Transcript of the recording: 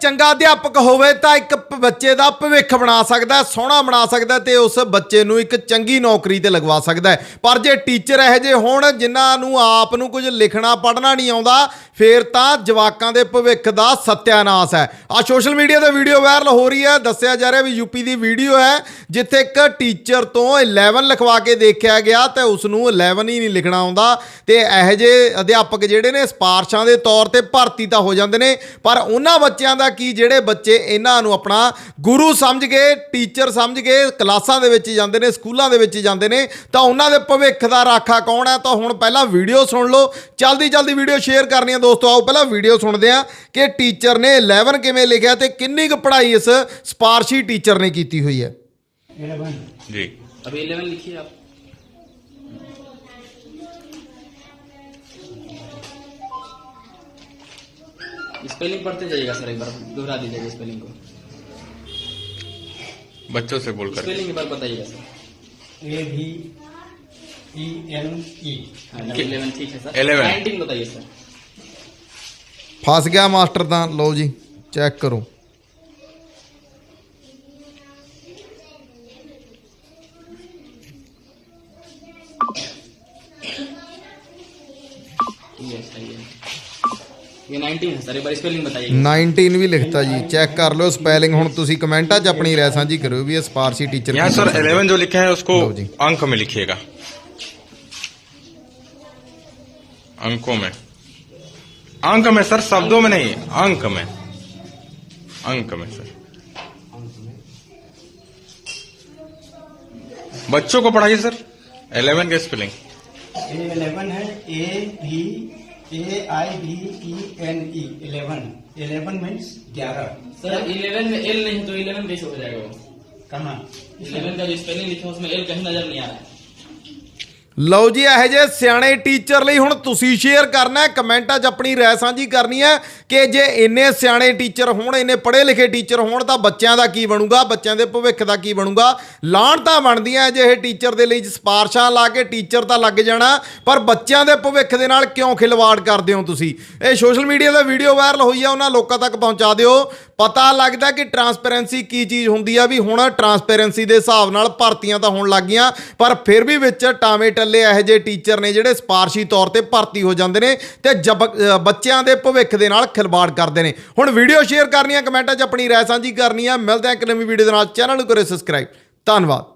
ਚੰਗਾ ਅਧਿਆਪਕ ਹੋਵੇ ਤਾਂ ਇੱਕ ਬੱਚੇ ਦਾ ਭਵਿੱਖ ਬਣਾ ਸਕਦਾ, ਸੋਹਣਾ ਬਣਾ ਸਕਦਾ ਤੇ ਉਸ ਬੱਚੇ ਨੂੰ ਇੱਕ ਚੰਗੀ ਨੌਕਰੀ ਤੇ ਲਗਵਾ ਸਕਦਾ ਪਰ ਜੇ ਟੀਚਰ ਇਹੋ ਜਿਹੇ ਹੋਣ ਜਿਨ੍ਹਾਂ ਨੂੰ ਆਪ ਨੂੰ ਕੁਝ ਲਿਖਣਾ, ਪੜ੍ਹਨਾ ਨਹੀਂ ਆਉਂਦਾ, ਫੇਰ ਤਾਂ ਜਵਾਕਾਂ ਦੇ ਭਵਿੱਖ ਦਾ ਸਤਿਆਨਾਸ ਹੈ। ਆ ਸੋਸ਼ਲ ਮੀਡੀਆ ਤੇ ਵੀਡੀਓ ਵਾਇਰਲ ਹੋ ਰਹੀ ਹੈ। ਦੱਸਿਆ ਜਾ ਰਿਹਾ ਵੀ ਯੂਪੀ ਦੀ ਵੀਡੀਓ ਹੈ, ਜਿੱਥੇ ਇੱਕ ਟੀਚਰ ਤੋਂ 11 ਲਿਖਵਾ ਕੇ ਦੇਖਿਆ ਗਿਆ ਤੇ ਉਸ ਨੂੰ 11 ਹੀ ਨਹੀਂ ਲਿਖਣਾ ਆਉਂਦਾ ਤੇ ਇਹੋ ਜਿਹੇ ਅਧਿਆਪਕ ਜਿਹੜੇ ਨੇ ਸਪਾਰਸ਼ਾਂ ਦੇ ਤੌਰ ਤੇ ਭਰਤੀ ਤਾਂ ਹੋ ਜਾਂਦੇ ਨੇ, ਪਰ ਉਹਨਾਂ ਬੱਚਿਆਂ ਦਾ ਕੀ ਜਿਹੜੇ ਬੱਚੇ ਇਹਨਾਂ ਨੂੰ ਆਪਣਾ ਗੁਰੂ ਸਮਝ ਕੇ ਟੀਚਰ ਸਮਝ ਕੇ ਕਲਾਸਾਂ ਦੇ ਵਿੱਚ ਜਾਂਦੇ ਨੇ ਸਕੂਲਾਂ ਦੇ ਵਿੱਚ ਜਾਂਦੇ ਨੇ ਤਾਂ ਉਹਨਾਂ ਦੇ ਭਵਿੱਖ ਦਾ ਰਾਖਾ ਕੌਣ ਹੈ? ਤਾਂ ਹੁਣ ਪਹਿਲਾਂ ਵੀਡੀਓ ਸੁਣ ਲਓ। ਜਲਦੀ ਜਲਦੀ ਵੀਡੀਓ ਸ਼ੇਅਰ ਕਰਨੀ ਹੈ ਦੋਸਤੋ। ਆਓ ਪਹਿਲਾਂ ਵੀਡੀਓ ਸੁਣਦੇ ਆ ਕਿ ਟੀਚਰ ਨੇ 11 ਕਿਵੇਂ ਲਿਖਿਆ ਤੇ ਕਿੰਨੀ ਕੁ ਪੜ੍ਹਾਈ ਇਸ ਸਪਾਰਸ਼ੀ ਟੀਚਰ ਨੇ ਕੀਤੀ ਹੋਈ ਹੈ। ਜੀ। ਅਬ 11 ਲਿਖਿਏ ਆਪ। स्पेलिंग पढ़ते जाइएगा सर एक बार दोहरा दीजिएगा स्पेलिंग को बच्चों से बोलकर स्पेलिंग एक बार बताइएगा सर ए भी ई एन ई इलेवन ठीक है सर 11 नाइनटीन बताइए सर ਫਸ ਗਿਆ ਮਾਸਟਰ ਤਾਂ ਲਓ ਜੀ ਚੈੱਕ ਕਰੋ ये सही है ये नाइनटीन है सर एक बार स्पेलिंग बताइएगा 19 ਵੀ ਲਿਖਤਾ ਜੀ ਚੈੱਕ ਕਰ ਲਿਓ ਸਪੈਲਿੰਗ ਹੁਣ ਤੁਸੀਂ ਕਮੈਂਟਾਂ 'ਚ ਆਪਣੀ ਰਾਏ ਸਾਂਝੀ ਕਰਿਓ ਵੀ ਇਹ ਸਪਾਰਸ਼ੀ ਟੀਚਰ यहाँ सर 11 जो लिखे हैं उसको लो जी। अंक में लिखिएगा अंकों में अंक में सर शब्दों में नहीं अंक में अंक में सर बच्चों को पढ़ाइए सर 11 का स्पेलिंग इलेवन है ए भी A I D E N E eleven eleven means ग्यारह. सर इलेवन में एल नहीं तो इलेवन कैसे हो जाएगा वो. कहाँ? इलेवन का जो स्पेलिंग लिखा है उसमें एल कहीं नज़र नहीं आ रहा है. ਲਓ ਜੀ, ਇਹੋ ਜਿਹੇ ਸਿਆਣੇ ਟੀਚਰ ਲਈ ਹੁਣ ਤੁਸੀਂ ਸ਼ੇਅਰ ਕਰਨਾ ਹੈ, ਕਮੈਂਟਾਂ 'ਚ ਆਪਣੀ ਰਾਏ ਸਾਂਝੀ ਕਰਨੀ ਹੈ ਕਿ ਜੇ ਇੰਨੇ ਸਿਆਣੇ ਟੀਚਰ ਹੋਣ, ਇੰਨੇ ਪੜ੍ਹੇ ਲਿਖੇ ਟੀਚਰ ਹੋਣ, ਤਾਂ ਬੱਚਿਆਂ ਦਾ ਕੀ ਬਣੂਗਾ, ਬੱਚਿਆਂ ਦੇ ਭਵਿੱਖ ਦਾ ਕੀ ਬਣੂਗਾ? ਲਾਣ ਤਾਂ ਬਣਦੀਆਂ ਜੇ ਇਹ ਟੀਚਰ ਦੇ ਲਈ ਸਪਾਰਸ਼ਾਂ ਲਾ ਕੇ ਟੀਚਰ ਤਾਂ ਲੱਗ ਜਾਣਾ, ਪਰ ਬੱਚਿਆਂ ਦੇ ਭਵਿੱਖ ਦੇ ਨਾਲ ਕਿਉਂ ਖਿਲਵਾੜ ਕਰਦੇ ਹੋ ਤੁਸੀਂ? ਇਹ ਸੋਸ਼ਲ ਮੀਡੀਆ ਦਾ ਵੀਡੀਓ ਵਾਇਰਲ ਹੋਈ ਆ, ਉਹਨਾਂ ਲੋਕਾਂ ਤੱਕ ਪਹੁੰਚਾ ਦਿਓ। ਪਤਾ ਲੱਗਦਾ ਕਿ ਟਰਾਂਸਪੇਰੈਂਸੀ ਕੀ ਚੀਜ਼ ਹੁੰਦੀ ਆ, ਵੀ ਹੁਣ ਟਰਾਂਸਪੇਰੈਂਸੀ ਦੇ ਹਿਸਾਬ ਨਾਲ ਭਰਤੀਆਂ ਤਾਂ ਹੋਣ ਲੱਗ ਗਈਆਂ, ਪਰ ਫਿਰ ਵੀ ਵਿੱਚ ਟਾਵੇਂ ਇਕੱਲੇ ਇਹੋ ਜਿਹੇ ਟੀਚਰ ਨੇ ਜਿਹੜੇ ਸਪਾਰਸ਼ੀ ਤੌਰ ਤੇ ਭਰਤੀ ਹੋ ਜਾਂਦੇ ਨੇ ਤੇ ਜਬ- ਅ, ਬੱਚਿਆਂ ਦੇ ਭਵਿੱਖ ਦੇ ਨਾਲ ਖਿਲਵਾੜ ਕਰਦੇ ਨੇ। ਹੁਣ ਵੀਡੀਓ ਸ਼ੇਅਰ ਕਰਨੀ ਹੈ ਕਮੈਂਟਾਂ 'ਚ ਆਪਣੀ ਰਾਏ ਸਾਂਝੀ ਕਰਨੀ ਹੈ ਮਿਲਦੇ ਆ ਇੱਕ ਨਵੀਂ ਵੀਡੀਓ ਦੇ ਨਾਲ। ਚੈਨਲ ਨੂੰ ਕਰੋ ਸਬਸਕ੍ਰਾਈਬ। ਧੰਨਵਾਦ।